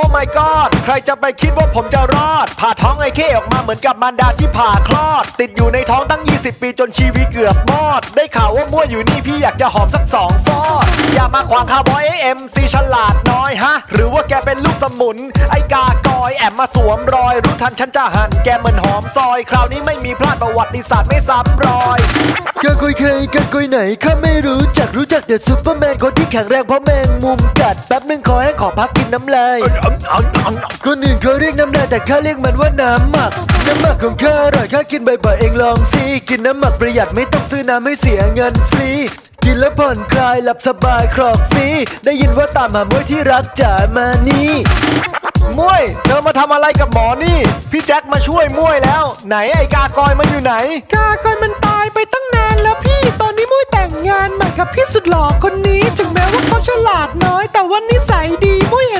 อ้ my god ใครจะไปคิดว่าผมจะรอด ผ่าท้องไอ้เข้ออกมาเหมือนกับมารดาที่ผ่าคลอด ติดอยู่ในท้องตั้ง 20 ปีจนชีวิตเกือบมอด ได้ข่าวว่ามั่วอยู่นี่พี่อยากจะหอมสักสองฟอด อย่ามาขวางคาร์บอยเอ็มซีฉลาดน้อยฮะ หรือว่าแกเป็นลูกสมุน ไอ้กากอยแอบมาสวมรอย รู้ทันฉันจะหั่นแกเหมือนหอมซอย คราวนี้ไม่มีพลาดประวัติศาสตร์ไม่ซ้ำรอย กะกุยเคยกะกุยไหนข้าไม่รู้จักรู้จักแต่ซูเปอร์แมนคนที่แข็งแรงเพราะแมงมุมกัดแป๊บนึงขอให้ขอพักกินน้ำลายคนอื่นเขาเรียกน้ำลายแต่ข้าเรียกมันว่าน้ำหมัก น้ำหมักของข้าอร่อยข้ากินบ่อยๆเองลองสิกินน้ำหมักประหยัดไม่ต้องซื้อน้ำไม่เสียเงินฟรีกินแล้วผ่อนคลายหลับสบายครอกฟรีได้ยินว่าตามหามวยที่รักจ๋ามานี่มวยเธอมาทำอะไรกับหมอนี่ พี่แจ็คมาช่วยมวยแล้ว ไหนไอ้กากอยมันอยู่ไหน กากอยมัน กับพี่สุดหล่อคนนี้ ถึงแม้ว่าเขาฉลาดน้อย แต่ว่านิสัยดีมุ้ยเห็น